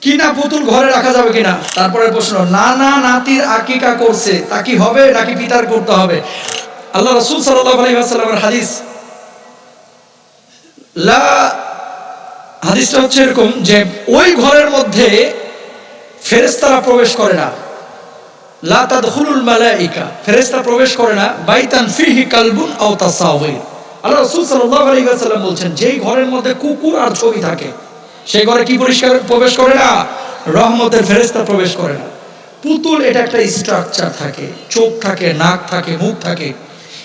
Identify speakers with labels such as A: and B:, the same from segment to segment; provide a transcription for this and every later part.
A: কিনা পুতুল ঘরে রাখা যাবে কিনা? তারপরে প্রশ্ন, নানা নাতির আকিকা করছে, তা কি হবে নাকি পিতার করতে হবে? আল্লাহ রসুল আলহিহাস্লামের হাদিস। লা, হাদিসটা হচ্ছে এরকম যে ওই ঘরের মধ্যে ফেরেস্তারা প্রবেশ করে না। লা প্রবেশ করে না, বাইতান কালবুন আল্লাহ যেই ঘরের মধ্যে কুকুর আর ছবি থাকে সেই ঘরে কি পরিষ্কার প্রবেশ করে না? রহমতের ফেরেশতা প্রবেশ করে না। পুতুল, এটা একটা স্ট্রাকচার থাকে। চোখ থাকে, নাক থাকে, মুখ থাকে।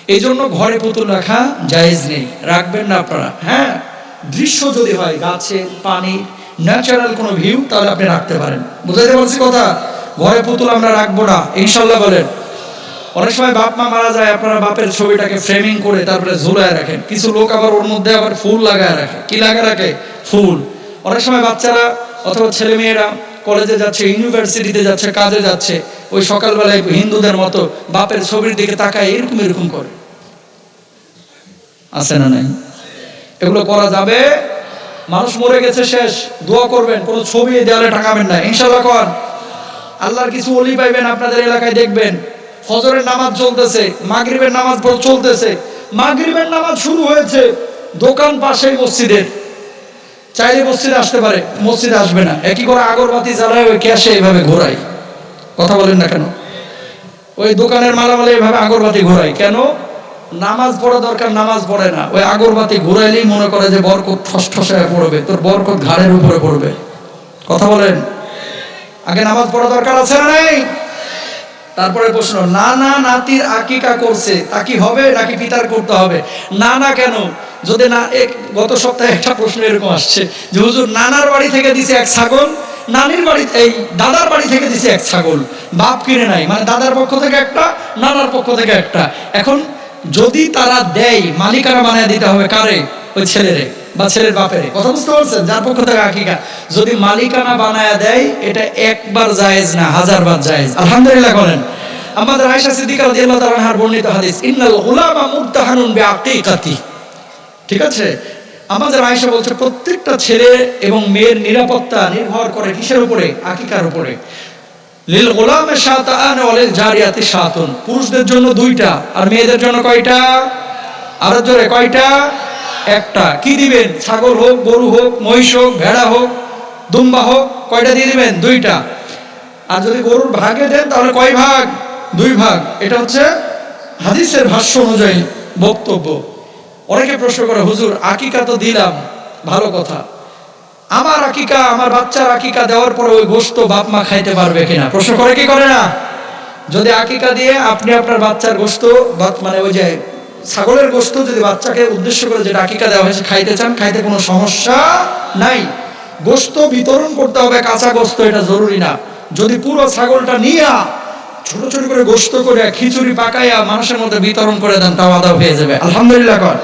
A: এই জন্য ঘরে পুতুল রাখা জায়েজ নেই। রাখবেন না আপনারা। হ্যাঁ দৃশ্য যদি হয়, গাছে পানি ন্যাচারাল কোনো ভিউ তাহলে আপনি রাখতে পারেন। বুঝাইতে পারছি কথা? ঘরে পুতুল আমরা রাখব না, ইনশাল্লাহ বলেন। অনেক সময় বাপ মা মারা যায়, আপনারা বাপের ছবিটাকে ফ্রেমিং করে তারপরে ঝুলায় রাখেন। কিছু লোক আবার ওর মধ্যে আবার ফুল লাগায় রাখে। কি লাগায় রাখে? ফুল। অনেক সময় বাচ্চারা অথবা ছেলে মেয়েরা কলেজে যাচ্ছে, ইউনিভার্সিটিতে যাচ্ছে, কাজে যাচ্ছে, ওই সকালবেলায় হিন্দুদের মতো বাপের ছবির দিকে তাকায় এরকম এরকম করে। আছে না নাই? এগুলো করা যাবে? মানুষ মরে গেছে শেষ, দোয়া করবেন, কোনো ছবি দেওয়ালে টাঙাবেন না। ইনশাল্লাহ কর। আল্লাহর কিছু অলি পাইবেন, আপনাদের এলাকায় দেখবেন। ফজরের নামাজ চলতেছে, মাগরিবের নামাজ চলতেছে। মাগরিবের নামাজ শুরু হয়েছে দোকান পাশেই মসজিদের। চাইলে মসজিদে আসতে পারে, মসজিদে আসবে না। একই করে আগরবাতি জ্বালায় ওই ক্যাশে এইভাবে ঘোরাই কথা বলেন না কেন? ওই দোকানের মালামালে এইভাবে আগরবাতি ঘোরাই কেন? নামাজ পড়া দরকার, নামাজ পড়ে না। ওই আগরবাতি ঘুরাইলেই মনে করে যে বরকত ঠস ঠসায় পড়বে। তোর বরকত ঘাড়ের উপরে পড়বে। কথা বলেন? আগে নামাজ পড়া দরকার আছে না নেই? তারপরে প্রশ্ন, নানা নাতির আকিকা করছে। তা কি হবে? নাকি পিতার করতে হবে? নানা কেন? যদি না, এক গত সপ্তাহে একটা প্রশ্ন এরকম আসছে যে, হুজুর, নানার বাড়ি থেকে দিছে এক ছাগল, নানির বাড়ি, এই দাদার বাড়ি থেকে দিছে এক ছাগল, বাপ কিনে নাই। মানে দাদার পক্ষ থেকে একটা, নানার পক্ষ থেকে একটা। এখন যদি তারা দেয়, মালিকানা বানায় দিতে হবে কারে? ওই ছেলেরে বা ছেলের বাপেরে। কথা বুঝতে পারছেন? যার পক্ষ থেকে আকিকা। যদি মালিকানা বানায় দেয়, এটা একবার জায়েজ না, হাজারবার জায়েজ। আলহামদুলিল্লাহ বলেন। আমাদের আয়েশা সিদ্দিকা রাদিয়াল্লাহু তাআলা আনহার বর্ণিত হাদিস, ইন্নাল গুলামা মুবতাহানুন বিআকিকাতি ঠিক আছে? আমাদের আয়েশা বলছে, প্রত্যেকটা ছেলে এবং মেয়ের নিরাপত্তা নির্ভর করে কিসের উপরে? আকিকার উপরে। লিল গোলামে শাতাআন ওয়া লিল জারিয়াতি শাতুন পুরুষদের জন্য দুইটা, আর মেয়েদের জন্য কয়টা? আর জোরে, কয়টা? একটা। কি দিবেন? ছাগল হোক, গরু হোক, মহিষ হোক, ভেড়া হোক, দুম্বা হোক, কয়টা দিয়ে দিবেন? দুইটা। আর যদি গরুর ভাগে দেন, তাহলে কয় ভাগ? দুই ভাগ। এটা হচ্ছে হাদিসের ভাষ্য অনুযায়ী বক্তব্য। অনেকে প্রশ্ন করে, হুজুর, আকিকা তো দিলাম, ভালো কথা। আমার আকিকা, আমার বাচ্চার আকিকা দেওয়ার পরে ওই গোস্ত বাপ মা খাইতে পারবে কিনা? প্রশ্ন করে কি করে না? যদি আকিকা দিয়ে আপনি আপনার বাচ্চার গোস্ত মানে ওই যে ছাগলের গোস্ত যদি বাচ্চাকে উদ্দেশ্য করে যেটা আকিকা দেওয়া হয়েছে, খাইতে চান, খাইতে কোনো সমস্যা নাই। গোস্ত বিতরণ করতে হবে, কাঁচা গোস্ত এটা জরুরি না। যদি পুরো ছাগলটা নিয়া ছোট ছোট করে গোস্ত করে খিচুড়ি পাকাইয়া মানুষের মধ্যে বিতরণ করে দেন, তাও আদা হয়ে যাবে। আলহামদুলিল্লাহ কর।